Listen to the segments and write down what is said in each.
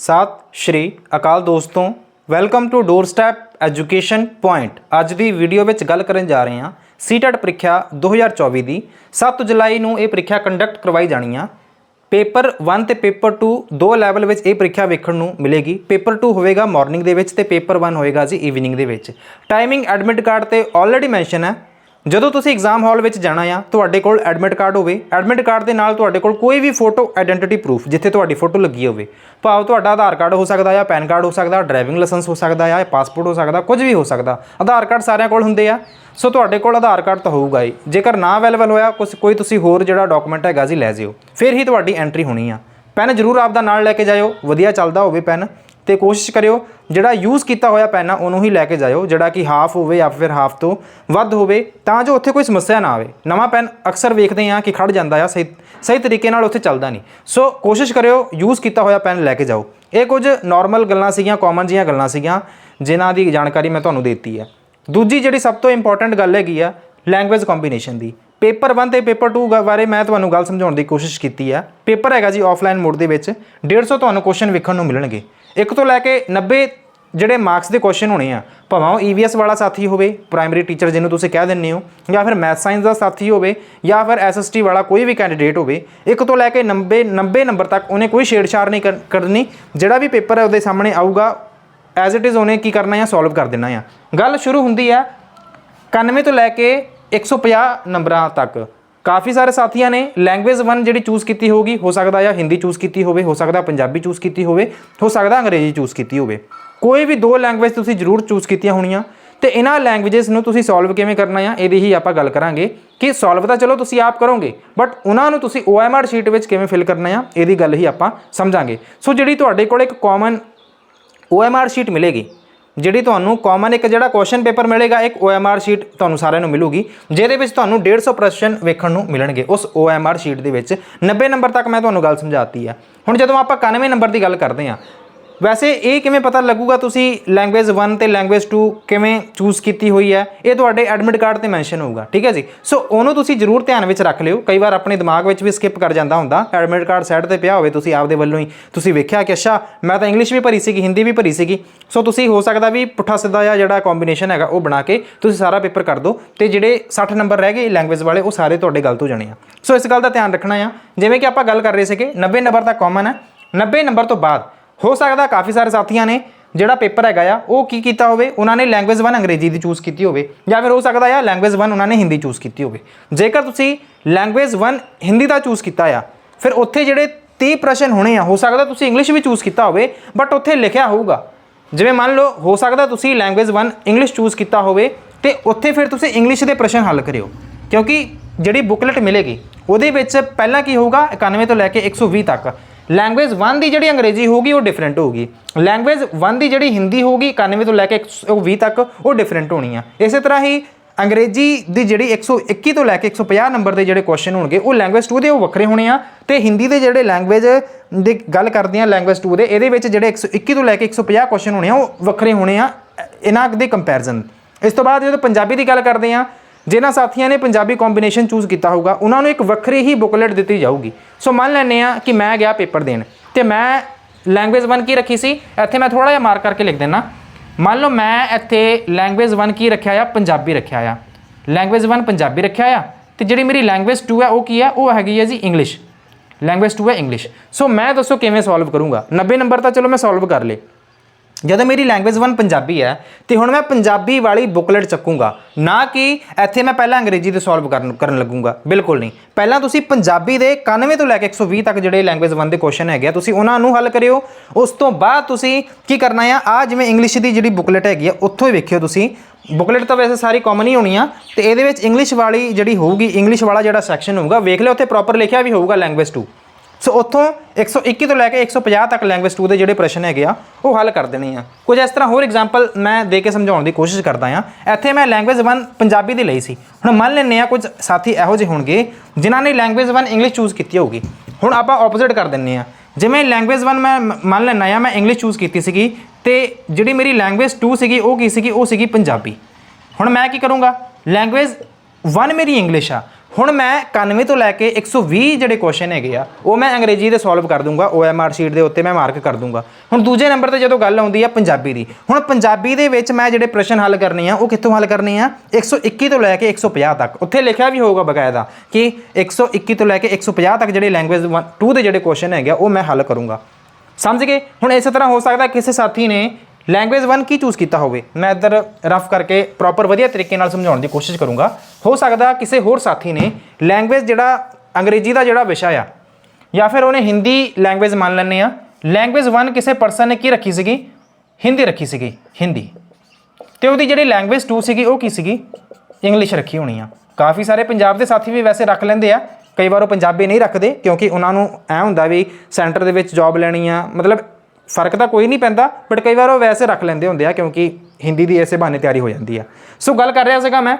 ਸਤਿ ਸ਼੍ਰੀ ਅਕਾਲ ਦੋਸਤੋ। Welcome to door step education point ਅੱਜ ਦੀ ਵੀਡੀਓ ਵਿੱਚ ਗੱਲ ਕਰਨ ਜਾ ਰਹੇ ਹਾਂ ਸੀਟੈਟ ਪ੍ਰੀਖਿਆ 2024 ਦੀ। 7 ਜੁਲਾਈ ਨੂੰ ਇਹ ਪ੍ਰੀਖਿਆ ਕੰਡਕਟ ਕਰਵਾਈ ਜਾਣੀ ਆ। ਪੇਪਰ 1 ਤੇ ਪੇਪਰ 2 ਦੋ ਲੈਵਲ ਵਿੱਚ ਇਹ ਪ੍ਰੀਖਿਆ ਵੇਖਣ ਨੂੰ ਮਿਲੇਗੀ। ਪੇਪਰ 2 ਹੋਵੇਗਾ ਮਾਰਨਿੰਗ ਦੇ ਵਿੱਚ ਤੇ ਪੇਪਰ 1 ਹੋਏਗਾ ਜੀ ਈਵਨਿੰਗ ਦੇ ਵਿੱਚ। ਟਾਈਮਿੰਗ ਐਡਮਿਟ ਕਾਰਡ ਤੇ ਆਲਰੇਡੀ ਮੈਂਸ਼ਨ ਹੈ। ਜਦੋਂ ਤੁਸੀਂ ਐਗਜ਼ਾਮ ਹਾਲ ਵਿੱਚ ਜਾਣਾ ਆ, ਤੁਹਾਡੇ ਕੋਲ ਐਡਮਿਟ ਕਾਰਡ ਹੋਵੇ ਐਡਮਿਟ ਕਾਰਡ ਦੇ ਨਾਲ ਤੁਹਾਡੇ ਕੋਲ ਕੋਈ ਵੀ ਫੋਟੋ ਆਇਡੈਂਟੀਟੀ ਪ੍ਰੂਫ ਜਿੱਥੇ ਤੁਹਾਡੀ ਫੋਟੋ ਲੱਗੀ ਹੋਵੇ, ਭਾਵ ਤੁਹਾਡਾ ਆਧਾਰ ਕਾਰਡ ਹੋ ਸਕਦਾ ਆ ਪੈਨ ਕਾਰਡ ਹੋ ਸਕਦਾ ਡਰਾਈਵਿੰਗ ਲਾਇਸੈਂਸ ਹੋ ਸਕਦਾ ਆ ਪਾਸਪੋਰਟ ਹੋ ਸਕਦਾ, ਕੁਝ ਵੀ ਹੋ ਸਕਦਾ, ਆਧਾਰ ਕਾਰਡ ਸਾਰਿਆਂ ਕੋਲ ਹੁੰਦੇ ਆ। ਸੋ ਤੁਹਾਡੇ ਕੋਲ ਆਧਾਰ ਕਾਰਡ ਤਾਂ ਹੋਊਗਾ ਹੀ। ਜੇਕਰ ਨਾ ਅਵੇਲੇਬਲ ਹੋਇਆ, ਕੁਛ ਕੋਈ ਤੁਸੀਂ ਹੋਰ ਜਿਹੜਾ ਡਾਕੂਮੈਂਟ ਹੈਗਾ ਜੀ ਲੈ ਜਿਓ। ਫਿਰ ਹੀ ਤੁਹਾਡੀ ਐਂਟਰੀ ਹੋਣੀ ਆ। ਪੈਨ ਜ਼ਰੂਰ ਆਪਦਾ ਨਾਲ ਲੈ ਕੇ ਜਾਇਓ। ਵਧੀਆ ਚੱਲਦਾ ਹੋਵੇ ਪੈਨ ਤੇ ਕੋਸ਼ਿਸ਼ ਕਰਿਓ, ਜਿਹੜਾ ਯੂਜ਼ ਕੀਤਾ ਹੋਇਆ ਪੈਨ ਆ, ਉਹਨੂੰ ਹੀ ਲੈ ਕੇ ਜਾਇਓ, ਜਿਹੜਾ ਕਿ ਹਾਫ ਹੋਵੇ ਜਾਂ ਫਿਰ ਹਾਫ ਤੋਂ ਵੱਧ ਹੋਵੇ, ਤਾਂ ਜੋ ਉੱਥੇ ਕੋਈ ਸਮੱਸਿਆ ਨਾ ਆਵੇ। ਨਵਾਂ ਪੈਨ ਅਕਸਰ ਵੇਖਦੇ ਆ ਕਿ ਖੜ ਜਾਂਦਾ ਆ, ਸਹੀ ਸਹੀ ਤਰੀਕੇ ਨਾਲ ਉੱਥੇ ਚੱਲਦਾ ਨਹੀਂ। ਸੋ ਕੋਸ਼ਿਸ਼ ਕਰਿਓ ਯੂਜ਼ ਕੀਤਾ ਹੋਇਆ ਪੈਨ ਲੈ ਕੇ ਜਾਓ। ਇਹ ਕੁਝ ਨਾਰਮਲ ਗੱਲਾਂ ਸੀਗੀਆਂ ਕਾਮਨ ਜੀਆਂ ਗੱਲਾਂ ਸੀਗੀਆਂ, ਜਿਨ੍ਹਾਂ ਦੀ ਜਾਣਕਾਰੀ ਮੈਂ ਤੁਹਾਨੂੰ ਦਿੱਤੀ ਹੈ ਦੂਜੀ ਜਿਹੜੀ ਸਭ ਤੋਂ ਇੰਪੋਰਟੈਂਟ ਗੱਲ ਹੈਗੀ ਆ ਲੈਂਗੁਏਜ ਕੰਬੀਨੇਸ਼ਨ ਦੀ। ਪੇਪਰ 1 ਤੇ ਪੇਪਰ 2 ਬਾਰੇ ਮੈਂ ਤੁਹਾਨੂੰ ਗੱਲ ਸਮਝਾਉਣ ਦੀ ਕੋਸ਼ਿਸ਼ ਕੀਤੀ ਆ। ਪੇਪਰ ਹੈਗਾ ਜੀ ਆਫਲਾਈਨ ਮੋਡ ਦੇ ਵਿੱਚ। 150 ਤੁਹਾਨੂੰ ਕੁਐਸਚਨ ਵੇਖਣ ਨੂੰ ਮਿਲਣਗੇ। ਇੱਕ ਤੋਂ ਲੈ ਕੇ 90 ਜਿਹੜੇ ਮਾਰਕਸ ਦੇ ਕੁਐਸਚਨ ਹੋਣੇ ਆ, ਭਾਵੇਂ ਉਹ ਈਵੀਐਸ ਵਾਲਾ ਸਾਥੀ ਹੋਵੇ ਪ੍ਰਾਇਮਰੀ ਟੀਚਰ ਜਿਹਨੂੰ ਤੁਸੀਂ ਕਹਿ ਦਿੰਦੇ ਹੋ, ਜਾਂ ਫਿਰ ਮੈਥ ਸਾਇੰਸ ਦਾ ਸਾਥੀ ਹੋਵੇ, ਜਾਂ ਫਿਰ ਐਸਐਸਟੀ ਵਾਲਾ ਕੋਈ ਵੀ ਕੈਂਡੀਡੇਟ ਹੋਵੇ, ਇੱਕ ਤੋਂ ਲੈ ਕੇ 90 90 ਨੰਬਰ ਤੱਕ ਉਹਨੇ ਕੋਈ ਛੇੜਛਾੜ ਨਹੀਂ ਕਰ- ਕਰਨੀ, ਜਿਹੜਾ ਵੀ ਪੇਪਰ ਹੈ ਉਹਦੇ ਸਾਹਮਣੇ ਆਊਗਾ ਐਜ਼ ਇਟ ਇਜ਼ ਉਹਨੇ ਕੀ ਕਰਨਾ ਹੈ ਸੋਲਵ ਕਰ ਦੇਣਾ ਆ। ਗੱਲ ਸ਼ੁਰੂ ਹੁੰਦੀ ਹੈ 91 ਤੋਂ ਲੈ ਕੇ 150 ਨੰਬਰਾਂ ਤੱਕ। ਕਾਫੀ ਸਾਰੇ ਸਾਥੀਆਂ ਨੇ ਲੈਂਗੁਏਜ 1 ਜਿਹੜੀ ਚੂਜ਼ ਕੀਤੀ ਹੋਗੀ ਹੋ ਸਕਦਾ ਜਾਂ ਹਿੰਦੀ ਚੂਜ਼ ਕੀਤੀ ਹੋਵੇ, ਹੋ ਸਕਦਾ ਪੰਜਾਬੀ ਚੂਜ਼ ਕੀਤੀ ਹੋਵੇ, ਹੋ ਸਕਦਾ ਅੰਗਰੇਜ਼ੀ ਚੂਜ਼ ਕੀਤੀ ਹੋਵੇ। ਕੋਈ ਵੀ ਦੋ ਲੈਂਗੁਏਜ ਤੁਸੀਂ ਜ਼ਰੂਰ ਚੂਜ਼ ਕੀਤੀਆਂ ਹੋਣੀਆਂ ਤੇ ਇਹਨਾਂ ਲੈਂਗੁਏਜਸ ਨੂੰ ਤੁਸੀਂ ਸੋਲਵ ਕਿਵੇਂ ਕਰਨਾ ਆ, ਇਹਦੀ ਹੀ ਆਪਾਂ ਗੱਲ ਕਰਾਂਗੇ ਕਿ ਸੋਲਵ ਤਾਂ ਚਲੋ ਤੁਸੀਂ ਆਪ ਕਰੋਗੇ ਬਟ ਉਹਨਾਂ ਨੂੰ ਤੁਸੀਂ OMR ਸ਼ੀਟ ਵਿੱਚ ਕਿਵੇਂ ਫਿਲ ਕਰਨਾ ਆ, ਇਹਦੀ ਗੱਲ ਹੀ ਆਪਾਂ ਸਮਝਾਂਗੇ। ਸੋ ਜਿਹੜੀ ਤੁਹਾਡੇ ਕੋਲ ਇੱਕ ਕਾਮਨ OMR ਸ਼ੀਟ ਮਿਲੇਗੀ ਜਿਹੜੀ ਤੁਹਾਨੂੰ ਕਾਮਨ ਇੱਕ ਜਿਹੜਾ ਕੁਐਸਚਨ ਪੇਪਰ ਮਿਲੇਗਾ, ਇੱਕ OMR ਸ਼ੀਟ ਤੁਹਾਨੂੰ ਸਾਰਿਆਂ ਨੂੰ ਮਿਲੂਗੀ, ਜਿਹਦੇ ਵਿੱਚ ਤੁਹਾਨੂੰ 150 ਪ੍ਰਸ਼ਨ ਵੇਖਣ ਨੂੰ ਮਿਲਣਗੇ ਉਸ OMR ਸ਼ੀਟ ਦੇ ਵਿੱਚ। 90 ਨੰਬਰ ਤੱਕ ਮੈਂ ਤੁਹਾਨੂੰ ਗੱਲ ਸਮਝਾਤੀ ਆ। ਹੁਣ ਜਦੋਂ ਆਪਾਂ 91 ਨੰਬਰ ਦੀ ਗੱਲ ਕਰਦੇ ਆ ਵੈਸੇ ਇਹ ਕਿਵੇਂ ਪਤਾ ਲੱਗੂਗਾ ਤੁਸੀਂ ਲੈਂਗੁਏਜ 1 ਤੇ ਲੈਂਗੁਏਜ 2 ਕਿਵੇਂ ਚੂਜ਼ ਕੀਤੀ ਹੋਈ ਹੈ? ਇਹ ਤੁਹਾਡੇ ਐਡਮਿਟ ਕਾਰਡ ਤੇ ਮੈਂਸ਼ਨ ਹੋਊਗਾ, ਠੀਕ ਹੈ ਜੀ? ਸੋ ਉਹਨੂੰ ਤੁਸੀਂ ਜ਼ਰੂਰ ਧਿਆਨ ਵਿੱਚ ਰੱਖ ਲਿਓ। ਕਈ ਵਾਰ ਆਪਣੇ ਦਿਮਾਗ ਵਿੱਚ ਵੀ ਸਕਿਪ ਕਰ ਜਾਂਦਾ ਹੁੰਦਾ। ਐਡਮਿਟ ਕਾਰਡ ਸਾਈਡ ਤੇ ਪਿਆ ਹੋਵੇ ਤੁਸੀਂ ਆਪਦੇ ਵੱਲੋਂ ਹੀ। ਤੁਸੀਂ ਵੇਖਿਆ ਕਿ ਅੱਛਾ, ਮੈਂ ਤਾਂ ਇੰਗਲਿਸ਼ ਵੀ ਭਰੀ ਸੀਗੀ ਹਿੰਦੀ ਵੀ ਭਰੀ ਸੀਗੀ। ਸੋ ਤੁਸੀਂ ਹੋ ਸਕਦਾ ਵੀ ਪੁੱਠਾ ਸਿੱਧਾ ਜਾਂ ਜਿਹੜਾ ਕੰਬੀਨੇਸ਼ਨ ਹੈਗਾ ਉਹ ਬਣਾ ਕੇ ਤੁਸੀਂ ਸਾਰਾ ਪੇਪਰ ਕਰ ਦਿਓ ਤੇ ਜਿਹੜੇ 60 ਨੰਬਰ ਰਹਿ ਗਏ ਲੈਂਗੁਏਜ ਵਾਲੇ, ਉਹ ਸਾਰੇ ਤੁਹਾਡੇ ਗਲਤ ਹੋ ਜਾਣੇ ਆ। ਸੋ ਇਸ ਗੱਲ ਦਾ ਧਿਆਨ ਰੱਖਣਾ ਆ। ਜਿਵੇਂ ਕਿ ਆਪਾਂ ਗੱਲ ਕਰ ਰਹੇ ਸੀਗੇ 90 ਨੰਬਰ ਤਾਂ ਕਾਮਨ ਹੈ। 90 ਨੰਬਰ ਤੋਂ ਬਾਅਦ ਹੋ ਸਕਦਾ ਕਾਫੀ ਸਾਰੇ ਸਾਥੀਆਂ ਨੇ ਜਿਹੜਾ ਪੇਪਰ ਹੈਗਾ ਆ, ਉਹ ਕੀ ਕੀਤਾ ਹੋਵੇ? ਉਹਨਾਂ ਨੇ ਲੈਂਗੁਏਜ 1 ਅੰਗਰੇਜ਼ੀ ਦੀ ਚੂਜ਼ ਕੀਤੀ ਹੋਵੇ ਜਾਂ ਫਿਰ ਹੋ ਸਕਦਾ ਆ ਲੈਂਗੁਏਜ 1 ਉਹਨਾਂ ਨੇ ਹਿੰਦੀ ਚੂਜ਼ ਕੀਤੀ ਹੋਵੇ। ਜੇਕਰ ਤੁਸੀਂ ਲੈਂਗੁਏਜ 1 ਹਿੰਦੀ ਦਾ ਚੂਜ਼ ਕੀਤਾ ਆ, ਫਿਰ ਉੱਥੇ ਜਿਹੜੇ 30 ਪ੍ਰਸ਼ਨ ਹੋਣੇ ਆ, ਹੋ ਸਕਦਾ ਤੁਸੀਂ ਇੰਗਲਿਸ਼ ਵੀ ਚੂਜ਼ ਕੀਤਾ ਹੋਵੇ ਬਟ ਉੱਥੇ ਲਿਖਿਆ ਹੋਊਗਾ। ਜਿਵੇਂ ਮੰਨ ਲਓ, ਹੋ ਸਕਦਾ ਤੁਸੀਂ ਲੈਂਗੁਏਜ 1 ਇੰਗਲਿਸ਼ ਚੂਜ਼ ਕੀਤਾ ਹੋਵੇ ਤੇ ਉੱਥੇ ਫਿਰ ਤੁਸੀਂ ਇੰਗਲਿਸ਼ ਦੇ ਪ੍ਰਸ਼ਨ ਹੱਲ ਕਰਿਓ। ਕਿਉਂਕਿ ਜਿਹੜੀ ਬੁਕਲੇਟ ਮਿਲੇਗੀ, ਉਹਦੇ ਵਿੱਚ ਪਹਿਲਾਂ ਕੀ ਹੋਊਗਾ? 91 ਤੋਂ ਲੈ ਕੇ 120 ਤੱਕ। ਲੈਂਗੁਏਜ 1 ਦੀ ਜਿਹੜੀ ਅੰਗਰੇਜ਼ੀ ਹੋਊਗੀ, ਉਹ ਡਿਫਰੈਂਟ ਹੋਊਗੀ। ਲੈਂਗੁਏਜ 1 ਦੀ ਜਿਹੜੀ ਹਿੰਦੀ ਹੋਊਗੀ 91 ਤੋਂ ਲੈ ਕੇ 120 ਤੱਕ, ਉਹ ਡਿਫਰੈਂਟ ਹੋਣੀ ਆ। ਇਸੇ ਤਰ੍ਹਾਂ ਹੀ ਅੰਗਰੇਜ਼ੀ ਦੀ ਜਿਹੜੀ 121 ਤੋਂ ਲੈ ਕੇ 150 ਨੰਬਰ ਦੇ ਜਿਹੜੇ ਕੁਐਸਚਨ ਹੋਣਗੇ, ਉਹ ਲੈਂਗੁਏਜ 2 ਦੇ ਉਹ ਵੱਖਰੇ ਹੋਣੇ ਆ। ਤੇ ਹਿੰਦੀ ਦੇ ਜਿਹੜੇ ਲੈਂਗੁਏਜ ਦੀ ਗੱਲ ਕਰਦੇ ਆ ਲੈਂਗੁਏਜ 2 ਦੇ, ਇਹਦੇ ਵਿੱਚ ਜਿਹੜੇ 121 ਤੋਂ ਲੈ ਕੇ 150 ਕੁਐਸਚਨ ਹੋਣੇ ਆ, ਉਹ ਵੱਖਰੇ ਹੋਣੇ ਆ, ਇਹਨਾਂ ਦੇ ਕੰਪੈਰੀਜ਼ਨ ਇਸ ਤੋਂ ਬਾਅਦ ਜਦੋਂ ਪੰਜਾਬੀ ਦੀ ਗੱਲ ਕਰਦੇ ਆ ਜਿਨ੍ਹਾਂ ਸਾਥੀਆਂ ਨੇ ਪੰਜਾਬੀ ਕੰਬੀਨੇਸ਼ਨ ਚੂਜ਼ ਕੀਤਾ ਹੋਊਗਾ, ਉਹਨਾਂ ਨੂੰ ਇੱਕ ਵੱਖਰੀ ਹੀ ਬੁਕਲੇਟ ਦਿੱਤੀ ਜਾਊਗੀ। ਸੋ ਮੰਨ ਲੈਂਦੇ ਆ ਕਿ ਮੈਂ ਗਿਆ ਪੇਪਰ ਦੇਣ। ਤੇ ਮੈਂ ਲੈਂਗੁਏਜ 1 ਕੀ ਰੱਖੀ ਸੀ। ਇੱਥੇ ਮੈਂ ਥੋੜਾ ਜਿਹਾ ਮਾਰਕ ਕਰਕੇ ਲਿਖ ਦੇਣਾ ਮੰਨ ਲਓ ਮੈਂ ਇੱਥੇ ਲੈਂਗੁਏਜ 1 ਕੀ ਰੱਖਿਆ ਆ, ਪੰਜਾਬੀ ਰੱਖਿਆ ਆ। ਲੈਂਗੁਏਜ 1 ਪੰਜਾਬੀ ਰੱਖਿਆ ਆ। ਤੇ ਜਿਹੜੀ ਮੇਰੀ ਲੈਂਗੁਏਜ 2 ਹੈ ਉਹ ਕੀ ਹੈ ਉਹ ਹੈਗੀ ਹੈ ਜੀ ਇੰਗਲਿਸ਼ ਲੈਂਗੁਏਜ 2 ਹੈ ਇੰਗਲਿਸ਼ ਸੋ ਮੈਂ ਦੱਸੋ ਕਿਵੇਂ ਸੋਲਵ ਕਰੂੰਗਾ? 90 ਨੰਬਰ ਤਾਂ ਚਲੋ ਮੈਂ ਸੋਲਵ ਕਰ ਲੇ ਜਦੋਂ ਮੇਰੀ ਲੈਂਗੁਏਜ 1 ਪੰਜਾਬੀ ਹੈ, ਤੇ ਹੁਣ ਮੈਂ ਪੰਜਾਬੀ ਵਾਲੀ ਬੁਕਲੇਟ ਚੱਕੂੰਗਾ। ਨਾ ਕਿ ਇੱਥੇ ਮੈਂ ਪਹਿਲਾਂ ਅੰਗਰੇਜ਼ੀ ਦੇ ਸੋਲਵ ਕਰਨ ਕਰਨ ਲੱਗੂਗਾ। ਬਿਲਕੁਲ ਨਹੀਂ। ਪਹਿਲਾਂ ਤੁਸੀਂ ਪੰਜਾਬੀ ਦੇ 91 ਤੋਂ ਲੈ ਕੇ 120 ਤੱਕ ਜਿਹੜੇ ਲੈਂਗੁਏਜ 1 ਦੇ ਕੁਐਸਚਨ ਹੈਗੇ ਆ, ਤੁਸੀਂ ਉਹਨਾਂ ਨੂੰ ਹੱਲ ਕਰਿਓ। ਉਸ ਤੋਂ ਬਾਅਦ ਤੁਸੀਂ ਕੀ ਕਰਨਾ ਆ? ਆ ਜਿਵੇਂ ਇੰਗਲਿਸ਼ ਦੀ ਜਿਹੜੀ ਬੁਕਲੇਟ ਹੈਗੀ ਆ, ਉੱਥੋਂ ਹੀ ਵੇਖਿਓ ਤੁਸੀਂ। ਬੁਕਲੇਟ ਤਾਂ ਵੈਸੇ ਸਾਰੀ ਕਾਮਨ ਹੀ ਹੋਣੀ ਆ, ਤੇ ਇਹਦੇ ਵਿੱਚ ਇੰਗਲਿਸ਼ ਵਾਲੀ ਜਿਹੜੀ ਹੋਊਗੀ ਇੰਗਲਿਸ਼ ਵਾਲਾ ਜਿਹੜਾ ਸੈਕਸ਼ਨ ਹੋਊਗਾ, ਵੇਖ ਲਿਓ, ਉੱਥੇ ਪ੍ਰੋਪਰ ਲਿਖਿਆ ਵੀ ਹੋਊਗਾ ਲੈਂਗੁਏਜ 2 ਸੋ ਉੱਥੋਂ 121 ਤੋਂ ਲੈ ਕੇ 150 ਤੱਕ ਲੈਂਗੁਏਜ 2 ਦੇ ਜਿਹੜੇ ਪ੍ਰਸ਼ਨ ਹੈਗੇ ਆ, ਉਹ ਹੱਲ ਕਰ ਦੇਣੇ ਆ। ਕੁਝ ਇਸ ਤਰ੍ਹਾਂ ਹੋਰ ਐਗਜ਼ਾਮਪਲ ਮੈਂ ਦੇ ਕੇ ਸਮਝਾਉਣ ਦੀ ਕੋਸ਼ਿਸ਼ ਕਰਦਾ ਆ। ਇੱਥੇ ਮੈਂ ਲੈਂਗੁਏਜ 1 ਪੰਜਾਬੀ ਦੀ ਲਈ ਸੀ। ਹੁਣ ਮੰਨ ਲੈਂਦੇ ਆ ਕੁਝ ਸਾਥੀ ਇਹੋ ਜਿਹੇ ਹੋਣਗੇ, ਜਿਨ੍ਹਾਂ ਨੇ ਲੈਂਗੁਏਜ 1 ਇੰਗਲਿਸ਼ ਚੂਜ਼ ਕੀਤੀ ਹੋਊਗੀ। ਹੁਣ ਆਪਾਂ ਆਪੋਜ਼ਿਟ ਕਰ ਦਿੰਨੇ ਆ। ਜਿਵੇਂ ਲੈਂਗੁਏਜ 1 ਮੈਂ ਮੰਨ ਲੈਣਾ ਆ, ਮੈਂ ਇੰਗਲਿਸ਼ ਚੂਜ਼ ਕੀਤੀ ਸੀਗੀ, ਤੇ ਜਿਹੜੀ ਮੇਰੀ ਲੈਂਗੁਏਜ 2 ਸੀਗੀ, ਉਹ ਕੀ ਸੀਗੀ? ਉਹ ਸੀਗੀ ਪੰਜਾਬੀ। ਹੁਣ ਮੈਂ ਕੀ ਕਰੂੰਗਾ? ਲੈਂਗੁਏਜ 1 ਮੇਰੀ ਇੰਗਲਿਸ਼ ਆ। ਹੁਣ ਮੈਂ 91 ਤੋਂ ਲੈ ਕੇ 120 ਜਿਹੜੇ ਕੁਐਸਚਨ ਹੈਗੇ ਆ, ਉਹ ਮੈਂ ਅੰਗਰੇਜ਼ੀ ਦੇ ਸੋਲਵ ਕਰ ਦੂੰਗਾ OMR ਸ਼ੀਟ ਦੇ ਉੱਤੇ ਮੈਂ ਮਾਰਕ ਕਰ ਦੂੰਗਾ। ਹੁਣ ਦੂਜੇ ਨੰਬਰ ਤੇ ਜਦੋਂ ਗੱਲ ਆਉਂਦੀ ਆ ਪੰਜਾਬੀ ਦੀ, ਹੁਣ ਪੰਜਾਬੀ ਦੇ ਵਿੱਚ ਮੈਂ ਜਿਹੜੇ ਪ੍ਰਸ਼ਨ ਹੱਲ ਕਰਨੇ ਆ, ਉਹ ਕਿੱਥੋਂ ਹੱਲ ਕਰਨੇ ਆ? 121 ਤੋਂ ਲੈ ਕੇ 150 ਤੱਕ। ਉੱਥੇ ਲਿਖਿਆ ਵੀ ਹੋਊਗਾ ਬਕਾਇਦਾ ਕਿ 121 ਤੋਂ ਲੈ ਕੇ 150 ਤੱਕ ਜਿਹੜੇ ਲੈਂਗੁਏਜ 2 ਦੇ ਜਿਹੜੇ ਕੁਐਸਚਨ ਹੈਗੇ ਆ, ਉਹ ਮੈਂ ਹੱਲ ਕਰੂੰਗਾ। ਸਮਝ ਗਏ? ਹੁਣ ਇਸੇ ਤਰ੍ਹਾਂ ਹੋ ਸਕਦਾ ਕਿਸੇ ਸਾਥੀ ਨੇ ਲੈਂਗੁਏਜ 1 ਕੀ ਚੂਜ਼ ਕੀਤਾ ਹੋਵੇ? ਮੈਂ ਇੱਧਰ ਰਫ ਕਰਕੇ ਪ੍ਰੋਪਰ ਵਧੀਆ ਤਰੀਕੇ ਨਾਲ ਸਮਝਾਉਣ ਦੀ ਕੋਸ਼ਿਸ਼ ਕਰੂੰਗਾ। ਹੋ ਸਕਦਾ ਕਿਸੇ ਹੋਰ ਸਾਥੀ ਨੇ ਲੈਂਗੁਏਜ ਜਿਹੜਾ ਅੰਗਰੇਜ਼ੀ ਦਾ ਜਿਹੜਾ ਵਿਸ਼ਾ ਆ, ਜਾਂ ਫਿਰ ਉਹਨੇ ਹਿੰਦੀ ਲੈਂਗੁਏਜ ਮੰਨ ਲੈਂਦੇ ਆ। ਲੈਂਗੁਏਜ 1 ਕਿਸੇ ਪਰਸਨ ਨੇ ਕੀ ਰੱਖੀ ਸੀਗੀ? ਹਿੰਦੀ ਰੱਖੀ ਸੀਗੀ, ਹਿੰਦੀ। ਤੇ ਉਹਦੀ ਜਿਹੜੀ ਲੈਂਗੁਏਜ 2 ਸੀਗੀ, ਉਹ ਕੀ ਸੀਗੀ? ਇੰਗਲਿਸ਼ ਰੱਖੀ ਹੋਣੀ ਆ। ਕਾਫੀ ਸਾਰੇ ਪੰਜਾਬ ਦੇ ਸਾਥੀ ਵੀ ਵੈਸੇ ਰੱਖ ਲੈਂਦੇ ਆ। ਕਈ ਵਾਰ ਉਹ ਪੰਜਾਬੀ ਨਹੀਂ ਰੱਖਦੇ, ਕਿਉਂਕਿ ਉਹਨਾਂ ਨੂੰ ਐ ਹੁੰਦਾ ਵੀ ਸੈਂਟਰ ਦੇ ਵਿੱਚ ਜੌਬ ਲੈਣੀ ਆ। ਮਤਲਬ ਫ਼ਰਕ ਤਾਂ ਕੋਈ ਨਹੀਂ ਪੈਂਦਾ ਬਟ ਕਈ ਵਾਰ ਉਹ ਵੈਸੇ ਰੱਖ ਲੈਂਦੇ ਹੁੰਦੇ ਆ ਕਿਉਂਕਿ ਹਿੰਦੀ ਦੀ ਐਸੇ ਬਹਾਨੇ ਤਿਆਰੀ ਹੋ ਜਾਂਦੀ ਆ। ਸੋ ਗੱਲ ਕਰ ਰਿਹਾ ਸੀਗਾ ਮੈਂ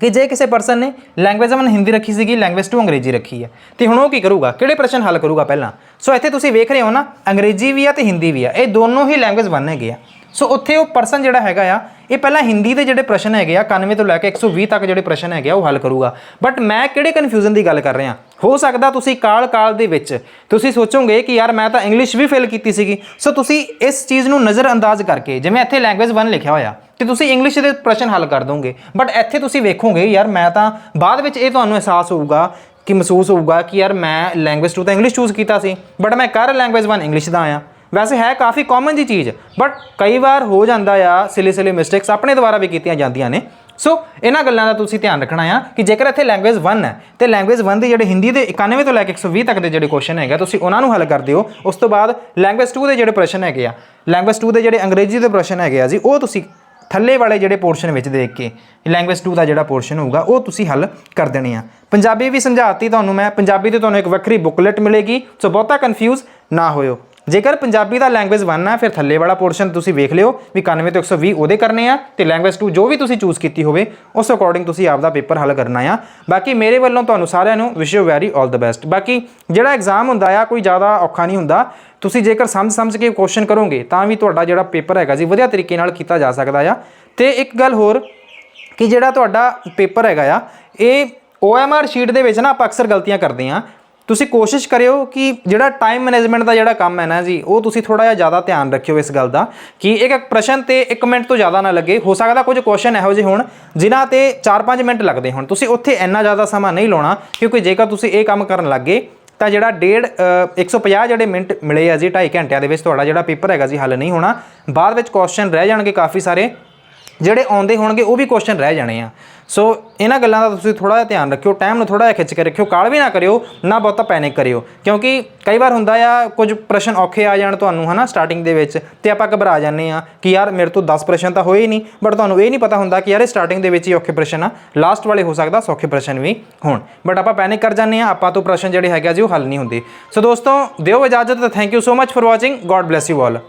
ਕਿ ਜੇ ਕਿਸੇ ਪਰਸਨ ਨੇ ਲੈਂਗੁਏਜ 1 ਹਿੰਦੀ ਰੱਖੀ ਸੀਗੀ ਲੈਂਗੁਏਜ 2 ਅੰਗਰੇਜ਼ੀ ਰੱਖੀ ਹੈ ਤੇ ਹੁਣ ਉਹ ਕੀ ਕਰੂਗਾ? ਕਿਹੜੇ ਪ੍ਰਸ਼ਨ ਹੱਲ ਕਰੂਗਾ ਪਹਿਲਾਂ? ਸੋ ਇੱਥੇ ਤੁਸੀਂ ਵੇਖ ਰਹੇ ਹੋ ਨਾ, ਅੰਗਰੇਜ਼ੀ ਵੀ ਆ ਤੇ ਹਿੰਦੀ ਵੀ ਆ। ਇਹ ਦੋਨੋਂ ਹੀ ਲੈਂਗੁਏਜ 1 ਹੈਗੇ ਆ। ਸੋ ਉੱਥੇ ਉਹ ਪਰਸਨ ਜਿਹੜਾ ਹੈਗਾ ਆ ਇਹ ਪਹਿਲਾਂ ਹਿੰਦੀ ਦੇ ਜਿਹੜੇ ਪ੍ਰਸ਼ਨ ਹੈਗੇ ਆ 91 ਤੋਂ ਲੈ ਕੇ 120 ਤੱਕ ਜਿਹੜੇ ਪ੍ਰਸ਼ਨ ਹੈਗੇ ਆ, ਉਹ ਹੱਲ ਕਰੂਗਾ। ਬਟ ਮੈਂ ਕਿਹੜੇ ਕਨਫਿਊਜ਼ਨ ਦੀ ਗੱਲ ਕਰ ਰਿਹਾ? ਹੋ ਸਕਦਾ ਤੁਸੀਂ ਕਾਲ ਕਾਲ ਦੇ ਵਿੱਚ ਤੁਸੀਂ ਸੋਚੋਗੇ ਕਿ ਯਾਰ ਮੈਂ ਤਾਂ ਇੰਗਲਿਸ਼ ਵੀ ਫੇਲ ਕੀਤੀ ਸੀਗੀ। ਸੋ ਤੁਸੀਂ ਇਸ ਚੀਜ਼ ਨੂੰ ਨਜ਼ਰ ਅੰਦਾਜ਼ ਕਰਕੇ, ਜਿਵੇਂ ਇੱਥੇ ਲੈਂਗੁਏਜ 1 ਲਿਖਿਆ ਹੋਇਆ, ਤੇ ਤੁਸੀਂ ਇੰਗਲਿਸ਼ ਦੇ ਪ੍ਰਸ਼ਨ ਹੱਲ ਕਰ ਦੋਗੇ। ਬਟ ਇੱਥੇ ਤੁਸੀਂ ਵੇਖੋਗੇ, ਯਾਰ ਮੈਂ ਤਾਂ ਬਾਅਦ ਵਿੱਚ ਇਹ ਤੁਹਾਨੂੰ ਅਹਿਸਾਸ ਹੋਊਗਾ ਕਿ ਮਹਿਸੂਸ ਹੋਊਗਾ ਕਿ ਯਾਰ ਮੈਂ ਲੈਂਗੁਏਜ 2 ਤਾਂ ਇੰਗਲਿਸ਼ ਚੂਜ਼ ਕੀਤਾ ਸੀ। ਬਟ ਮੈਂ ਕਰ ਲੈਂਗੁਏਜ 1 ਇੰਗਲਿਸ਼ ਦਾ ਆਇਆ। ਵੈਸੇ ਹੈ ਕਾਫੀ ਕਾਮਨ ਜੀ ਚੀਜ਼ ਬਟ ਕਈ ਵਾਰ ਹੋ ਜਾਂਦਾ ਆ ਸਿਲੇ ਸਿਲੀ ਮਿਸਟੇਕਸ ਆਪਣੇ ਦੁਆਰਾ ਵੀ ਕੀਤੀਆਂ ਜਾਂਦੀਆਂ ਨੇ। ਸੋ ਇਹਨਾਂ ਗੱਲਾਂ ਦਾ ਤੁਸੀਂ ਧਿਆਨ ਰੱਖਣਾ ਆ ਕਿ ਜੇਕਰ ਇੱਥੇ ਲੈਂਗੁਏਜ 1 ਹੈ ਤੇ ਲੈਂਗੁਏਜ 1 ਦੇ ਜਿਹੜੇ ਹਿੰਦੀ ਦੇ 91 ਤੋਂ ਲੈ ਕੇ 120 ਤੱਕ ਦੇ ਜਿਹੜੇ ਕੁਐਸਚਨ ਹੈਗੇ ਆ, ਤੁਸੀਂ ਉਹਨਾਂ ਨੂੰ ਹੱਲ ਕਰਦੇ ਹੋ ਉਸ ਤੋਂ ਬਾਅਦ ਲੈਂਗੁਏਜ 2 ਦੇ ਜਿਹੜੇ ਪ੍ਰਸ਼ਨ ਹੈਗੇ ਆ ਲੈਂਗੁਏਜ 2 ਦੇ ਜਿਹੜੇ ਅੰਗਰੇਜ਼ੀ ਦੇ ਪ੍ਰਸ਼ਨ ਹੈਗੇ ਆ ਜੀ ਉਹ ਤੁਸੀਂ ਥੱਲੇ ਵਾਲੇ ਜਿਹੜੇ ਪੋਰਸ਼ਨ ਵਿੱਚ ਦੇਖ ਕੇ ਲੈਂਗੁਏਜ 2 ਦਾ ਜਿਹੜਾ ਪੋਰਸ਼ਨ ਹੋਊਗਾ ਉਹ ਤੁਸੀਂ ਹੱਲ ਕਰ ਦੇਣੇ ਆ। ਪੰਜਾਬੀ ਵੀ ਸਮਝਾਤੀ ਤੁਹਾਨੂੰ ਮੈਂ ਪੰਜਾਬੀ ਤੇ ਤੁਹਾਨੂੰ ਇੱਕ ਵੱਖਰੀ ਬੁਕਲੇਟ ਮਿਲੇਗੀ ਸੋ ਬਹੁਤਾ ਕਨਫਿਊਜ਼ ਨਾ ਹੋਇਓ। ਜੇਕਰ ਪੰਜਾਬੀ ਦਾ ਲੈਂਗੁਏਜ 1 ਆ ਫਿਰ ਥੱਲੇ ਵਾਲਾ ਪੋਰਸ਼ਨ ਤੁਸੀਂ ਵੇਖ ਲਿਓ ਵੀ 91 ਤੋਂ 120 ਉਹਦੇ ਕਰਨੇ ਆ ਤੇ ਲੈਂਗੁਏਜ 2 ਜੋ ਵੀ ਤੁਸੀਂ ਚੂਜ਼ ਕੀਤੀ ਹੋਵੇ, ਉਸ ਅਕੋਰਡਿੰਗ ਤੁਸੀਂ ਆਪਦਾ ਪੇਪਰ ਹੱਲ ਕਰਨਾ ਆ। ਬਾਕੀ ਮੇਰੇ ਵੱਲੋਂ ਤੁਹਾਨੂੰ ਸਾਰਿਆਂ ਨੂੰ wish you very all the best ਬਾਕੀ ਜਿਹੜਾ ਐਗਜ਼ਾਮ ਹੁੰਦਾ ਆ, ਕੋਈ ਜ਼ਿਆਦਾ ਔਖਾ ਨਹੀਂ ਹੁੰਦਾ। ਤੁਸੀਂ ਜੇਕਰ ਸਮਝ ਸਮਝ ਕੇ ਕੁਐਸਚਨ ਕਰੋਗੇ, ਤਾਂ ਵੀ ਤੁਹਾਡਾ ਜਿਹੜਾ ਪੇਪਰ ਹੈਗਾ ਜੀ, ਵਧੀਆ ਤਰੀਕੇ ਨਾਲ ਕੀਤਾ ਜਾ ਸਕਦਾ ਆ। ਤੇ ਇੱਕ ਗੱਲ ਹੋਰ ਕਿ ਜਿਹੜਾ ਤੁਹਾਡਾ ਪੇਪਰ ਹੈਗਾ ਆ, ਇਹ OMR ਸ਼ੀਟ ਦੇ ਵਿੱਚ ਨਾ ਆਪਾਂ ਅਕਸਰ ਗਲਤੀਆਂ ਕਰਦੇ ਆ। ਤੁਸੀਂ ਕੋਸ਼ਿਸ਼ ਕਰਿਓ ਕਿ ਜਿਹੜਾ ਟਾਈਮ ਮੈਨੇਜਮੈਂਟ ਦਾ ਜਿਹੜਾ ਕੰਮ ਹੈ ਨਾ ਜੀ ਉਹ ਤੁਸੀਂ ਥੋੜਾ ਜਿਹਾ ਜ਼ਿਆਦਾ ਧਿਆਨ ਰੱਖਿਓ ਇਸ ਗੱਲ ਦਾ ਕਿ ਇੱਕ ਇੱਕ ਪ੍ਰਸ਼ਨ ਤੇ 1 ਮਿੰਟ ਤੋਂ ਜ਼ਿਆਦਾ ਨਾ ਲੱਗੇ। ਹੋ ਸਕਦਾ ਕੁਝ ਕੁਐਸਚਨ ਇਹੋ ਜਿਹੇ ਹੋਣ ਜਿਨ੍ਹਾਂ ਤੇ 4-5 ਮਿੰਟ ਲੱਗਦੇ ਹੋਣ। ਤੁਸੀਂ ਉੱਥੇ ਇੰਨਾ ਜ਼ਿਆਦਾ ਸਮਾਂ ਨਹੀਂ ਲਾਉਣਾ ਕਿਉਂਕਿ ਜੇਕਰ ਤੁਸੀਂ ਇਹ ਕੰਮ ਕਰਨ ਲੱਗੇ ਤਾਂ ਜਿਹੜਾ ਡੇਢ ਅ, 150 ਜਿਹੜੇ ਮਿੰਟ ਮਿਲੇ ਆ ਜੀ 2.5 ਘੰਟਿਆਂ ਦੇ ਵਿੱਚ ਤੁਹਾਡਾ ਜਿਹੜਾ ਪੇਪਰ ਹੈਗਾ ਜੀ ਹੱਲ ਨਹੀਂ ਹੋਣਾ। ਬਾਅਦ ਵਿੱਚ ਕੁਐਸਚਨ ਰਹਿ ਜਾਣਗੇ ਕਾਫੀ ਸਾਰੇ। ਜਿਹੜੇ ਆਉਂਦੇ ਹੋਣਗੇ ਉਹ ਵੀ ਕੁਐਸਚਨ ਰਹਿ ਜਾਣੇ ਆ। ਸੋ ਇਹਨਾਂ ਗੱਲਾਂ ਦਾ ਤੁਸੀਂ ਥੋੜਾ ਜਿਹਾ ਧਿਆਨ ਰੱਖਿਓ ਟਾਈਮ ਨੂੰ ਥੋੜਾ ਜਿਹਾ ਖਿੱਚ ਕੇ ਰੱਖਿਓ, ਕਾਲ ਵੀ ਨਾ ਕਰਿਓ, ਨਾ ਬਹੁਤਾ ਪੈਨਿਕ ਕਰਿਓ। ਕਿਉਂਕਿ ਕਈ ਵਾਰ ਹੁੰਦਾ ਆ, ਕੁਝ ਪ੍ਰਸ਼ਨ ਔਖੇ ਆ ਜਾਣ ਤੁਹਾਨੂੰ, ਹਨਾ ਸਟਾਰਟਿੰਗ ਦੇ ਵਿੱਚ, ਤੇ ਆਪਾਂ ਘਬਰਾ ਜਾਂਦੇ ਆ ਕਿ ਯਾਰ ਮੇਰੇ ਤੋਂ 10 ਪ੍ਰਸ਼ਨ ਤਾਂ ਹੋਏ ਹੀ ਨਹੀਂ ਬਟ ਤੁਹਾਨੂੰ ਇਹ ਨਹੀਂ ਪਤਾ ਹੁੰਦਾ ਕਿ ਯਾਰ ਇਹ ਸਟਾਰਟਿੰਗ ਦੇ ਵਿੱਚ ਹੀ ਔਖੇ ਪ੍ਰਸ਼ਨ ਆ ਲਾਸਟ ਵਾਲੇ ਹੋ ਸਕਦਾ ਸੌਖੇ ਪ੍ਰਸ਼ਨ ਵੀ ਹੋਣ। ਬਟ ਆਪਾਂ ਪੈਨਿਕ ਕਰ ਜਾਂਦੇ ਆ, ਆਪਾਂ ਤੋਂ ਪ੍ਰਸ਼ਨ ਜਿਹੜੇ ਹੈਗੇ ਜੀ ਉਹ ਹੱਲ ਨਹੀਂ ਹੁੰਦੇ। ਸੋ ਦੋਸਤੋ, ਦਿਓ ਇਜਾਜ਼ਤ ਤਾਂ thank you so much for watching god bless you all